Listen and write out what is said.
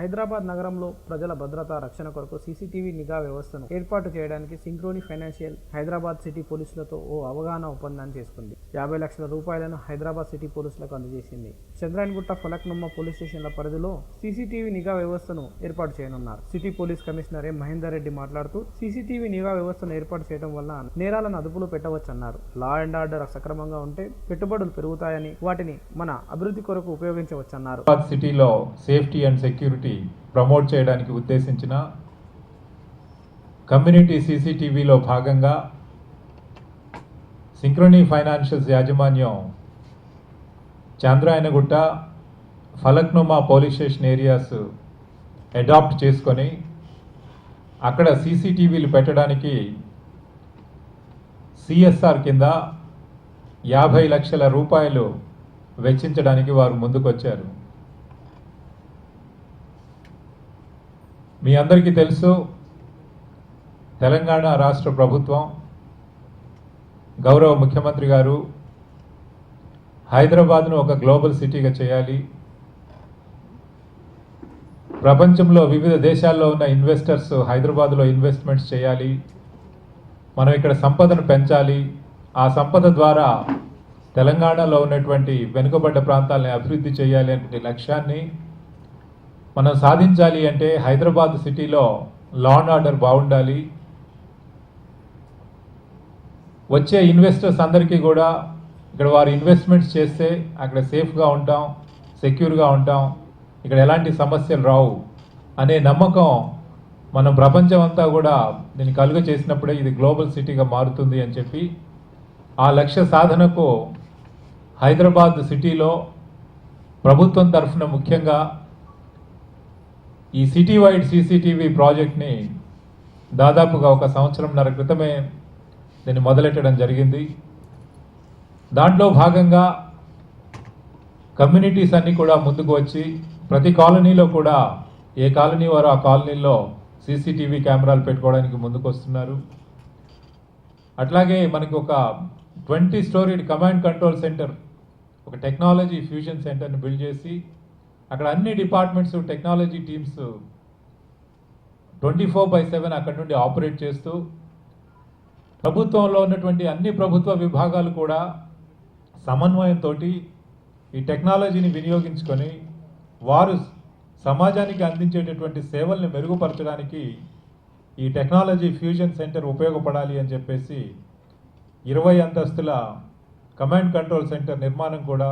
హైదరాబాద్ నగరంలో ప్రజల భద్రత రక్షణ కొరకు సీసీటీవీ నిఘా వ్యవస్థను ఏర్పాటు చేయడానికి సింక్రోని ఫైనాన్షియల్ హైదరాబాద్ సిటీ పోలీసులతో ఓ అవగాహన ఒప్పందాన్ని చేసుకుంది. యాభై లక్షల రూపాయలను హైదరాబాద్ సిటీ పోలీసులకు అందజేసింది. చంద్రాయన్గుట్ట ఫలక్నుమ్మ పోలీస్ స్టేషన్ల పరిధిలో సీసీటీవీ నిఘా వ్యవస్థను ఏర్పాటు చేయనున్నారు. City police commissioner M Mahender Reddy మాట్లాడుతూ సీసీటీవీ నిఘా వ్యవస్థను ఏర్పాటు చేయడం వల్ల నేరాలను అదుపులో పెట్టవచ్చన్నారు. లా అండ్ ఆర్డర్ సక్రమంగా ఉంటే పెట్టుబడులు పెరుగుతాయని వాటిని మన అభివృద్ధి కొరకు ఉపయోగించవచ్చన్నారు. సిటీలో సేఫ్టీ అండ్ సెక్యూరిటీ ప్రమోట్ చేయడానికి ఉద్దేశించిన కమ్యూనిటీ సీసీటీవీలో భాగంగా సింక్రోనీ ఫైనాన్షియల్స్ యాజమాన్యం Chandrayangutta Falaknuma police station areas adopt చేసుకొని అక్కడ సీసీటీవీలు పెట్టడానికి సిఎస్ఆర్ కింద యాభై లక్షల రూపాయలు వెచ్చించడానికి వారు ముందుకొచ్చారు. మీ అందరికీ తెలుసు తెలంగాణ రాష్ట్ర ప్రభుత్వం గౌరవ ముఖ్యమంత్రి గారు హైదరాబాద్ను ఒక గ్లోబల్ సిటీగా చేయాలి. ప్రపంచంలో వివిధ దేశాల్లో ఉన్న ఇన్వెస్టర్స్ హైదరాబాద్లో ఇన్వెస్ట్మెంట్స్ చేయాలి. మనం ఇక్కడ సంపదను పెంచాలి. ఆ సంపద ద్వారా తెలంగాణలో ఉన్నటువంటి వెనుకబడ్డ ప్రాంతాలని అభివృద్ధి చేయాలి అనే లక్ష్యాన్ని మనం సాధించాలి అంటే హైదరాబాద్ సిటీలో లా అండ్ ఆర్డర్ బాగుండాలి. వచ్చే ఇన్వెస్టర్స్ అందరికీ కూడా ఇక్కడ వారు ఇన్వెస్ట్మెంట్స్ చేస్తే అక్కడ సేఫ్గా ఉంటాం సెక్యూర్గా ఉంటాం. ఇక్కడ ఎలాంటి సమస్యలు రావు అనే నమ్మకం మనం ప్రపంచం అంతా కూడా దీన్ని కలుగ చేసినప్పుడే ఇది గ్లోబల్ సిటీగా మారుతుంది అని చెప్పి ఆ లక్ష్య సాధనకు హైదరాబాద్ సిటీలో ప్రభుత్వం తరఫున ముఖ్యంగా ఈ సిటీ వైడ్ సీసీటీవీ ప్రాజెక్ట్ని దాదాపుగా ఒక సంవత్సరంన్నర క్రితమే దీన్ని మొదలెట్టడం జరిగింది. దాంట్లో భాగంగా కమ్యూనిటీస్ అన్నీ కూడా ముందుకు వచ్చి ప్రతి కాలనీలో కూడా ఏ కాలనీ వారు ఆ కాలనీలో సీసీటీవీ కెమెరాలు పెట్టుకోవడానికి ముందుకు వస్తున్నారు. అట్లాగే మనకి ఒక twenty storied command control centre ఒక టెక్నాలజీ ఫ్యూజన్ సెంటర్ని బిల్డ్ చేసి అక్కడ అన్ని departments technology teams twenty four by seven అక్కడ నుండి ఆపరేట్ చేస్తూ ప్రభుత్వంలో ఉన్నటువంటి అన్ని ప్రభుత్వ విభాగాలు కూడా సమన్వయంతో ఈ టెక్నాలజీని వినియోగించుకొని వారు సమాజానికి అందించేటటువంటి సేవల్ని మెరుగుపరచడానికి ఈ టెక్నాలజీ ఫ్యూజన్ సెంటర్ ఉపయోగపడాలి అని చెప్పేసి ఇరవై అంతస్తుల కమాండ్ కంట్రోల్ సెంటర్ నిర్మాణం కూడా